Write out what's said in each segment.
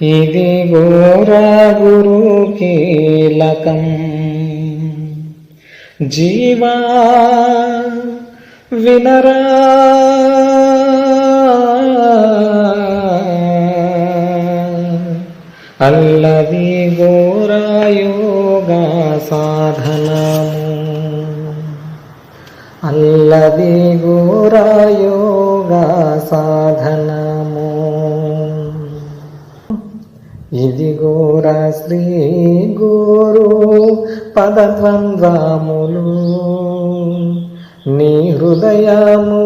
ఇది ఘోరా గురు కీలకం జీవా వినరా అల్లది ఘోరయోగా సాధనము అల్లది ఘోరయోగా సాధనము ఇది గోర శ్రీ గురు పదద్వంద్వములు. నీ హృదయము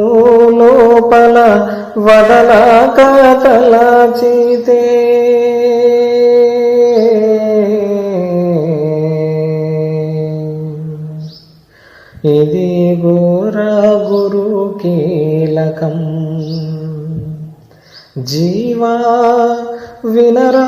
లోపల వదలా కదలా చీతే ఇది గోర గురు కీలకం. జీవా వినరా.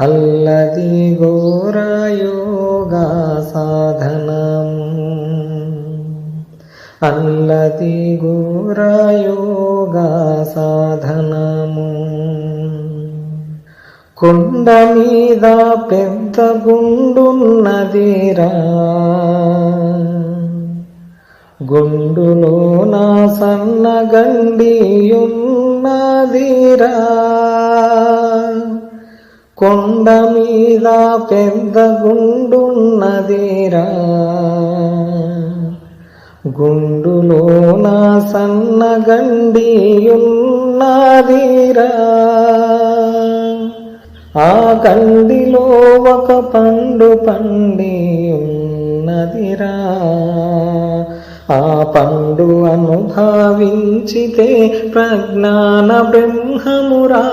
అల్లది ఘోరయోగా సాధనము అల్లది ఘోరయోగా సాధనము కొండ మీద పెద్ద గుండున్నదిరా గుండులో నా సన్న కొండ మీద పెద్ద గుండున్నదిరా. గుండులో నా సన్న ఆ కండిలో ఒక పండు పండి ఉన్నదిరా ఆ పండు అనుభావించితే ప్రజ్ఞాన బ్రహ్మమురా.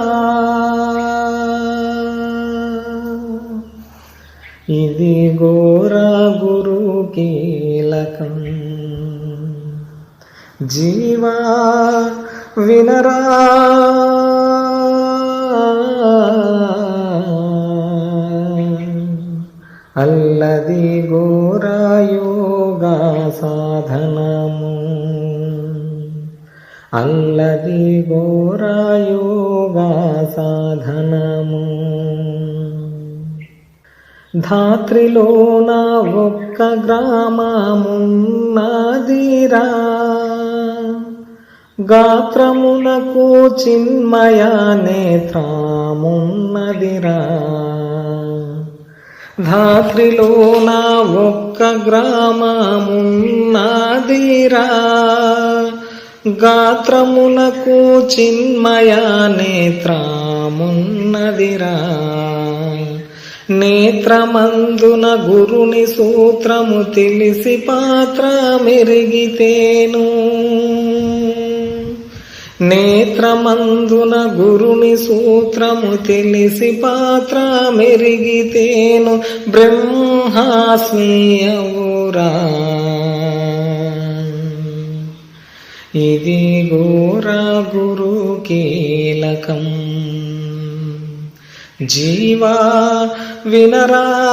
ఇది గోరా గురు కీలకం. జీవా వినరా. అల్లది గోరాయో సాధనము. అల్లది గోరాయోగా సాధనము. ధాత్రిలోన ఒక్క గ్రామమున్నదిరా. గాత్రమునకు చిన్మయ నేత్రమున్నదిరా. ధాత్రిలో నా ఒక్క గ్రామమున్నదిరా. గాత్రమునకు చిన్మయ నేత్రమున్నదిరా. నేత్రమందున గురుని సూత్రము తెలిసి పాత్ర మెరిగితేను. నేత్రమందున గురుని సూత్రము తెలిసి పాత్ర మెరిగితేను బ్రహ్మాస్మీయవురా. ఇది ఘోర గురు కీలకం. జీవా వినరా.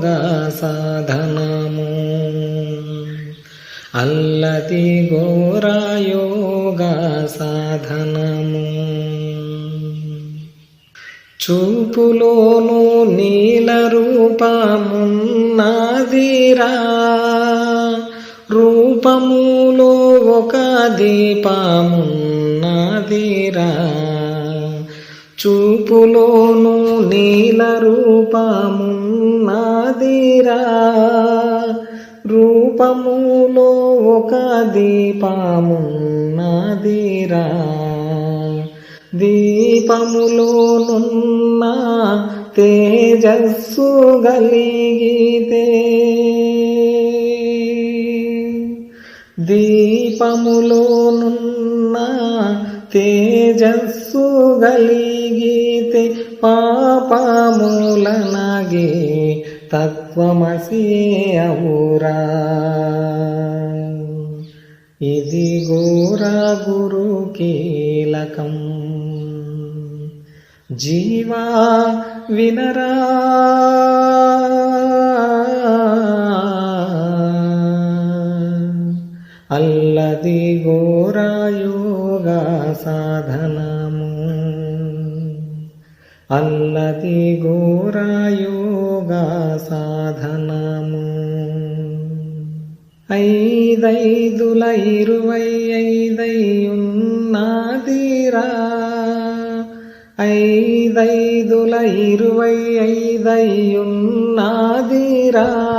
ఘోరయోగా సాధనము. అల్లది ఘోరయోగా సాధనము. చూపులోను నీల రూపమున్నదిరా రూపములో ఒక దీపమున్నదిరా చూపులోను నీల రూపమున్నదిరా. రూపములో ఒక దీపమున్నదిరా. దీపములోనున్న తేజస్సు గలిగితే దీపములోనున్న తేజస్సు గలిగితే పాపములనగే తత్వమసి అవురా ఇది ఘోర గురు కీలకం. జీవా వినరా. అల్లది ఘోరాయోగ సాధనము. అల్లది ఘోరాయోగ సాధనము. ఐదైదుల ఇరువై ఐదైయున్నాదిరా. ఐదైదుల ఇరువై ఐదైయున్నాదిరా.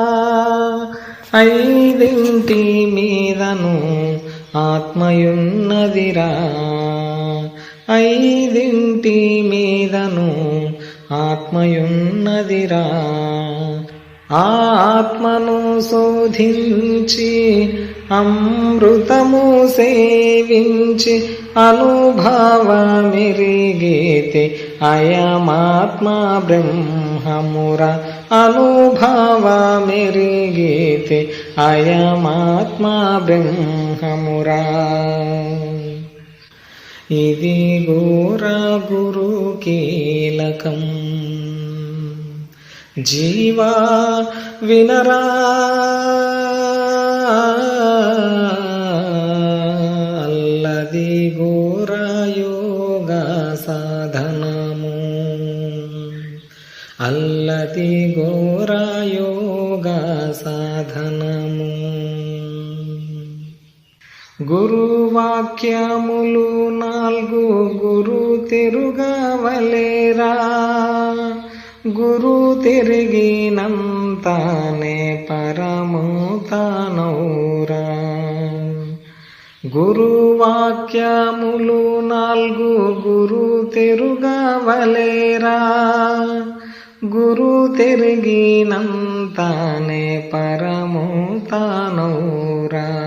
ఐదింటి మీదను ఆత్మయున్నదిరా. ఐదింటి మీదను ఆత్మయున్నదిరా. ఆ ఆత్మను శోధించి అమృతము సేవించి అనుభవమిరిగేతే అయమాత్మ బ్రహ్మముర అనుభవమిరిగేతే అయమాత్మ బ్రహ్మమురా ఇది ఘోర గురు కీలకం జీవా వినరా సాధనము. అల్లది ఘోరాయోగ సాధనము. గురువాక్యములు నాలుగు గురు తిరుగవలేరా? గురు తిరిగినంతానే పరముతానౌరా గురువాక్యములు నాలుగు గురు తిరుగవలేరా? గురు తిరిగినంతానే పరముతానౌరా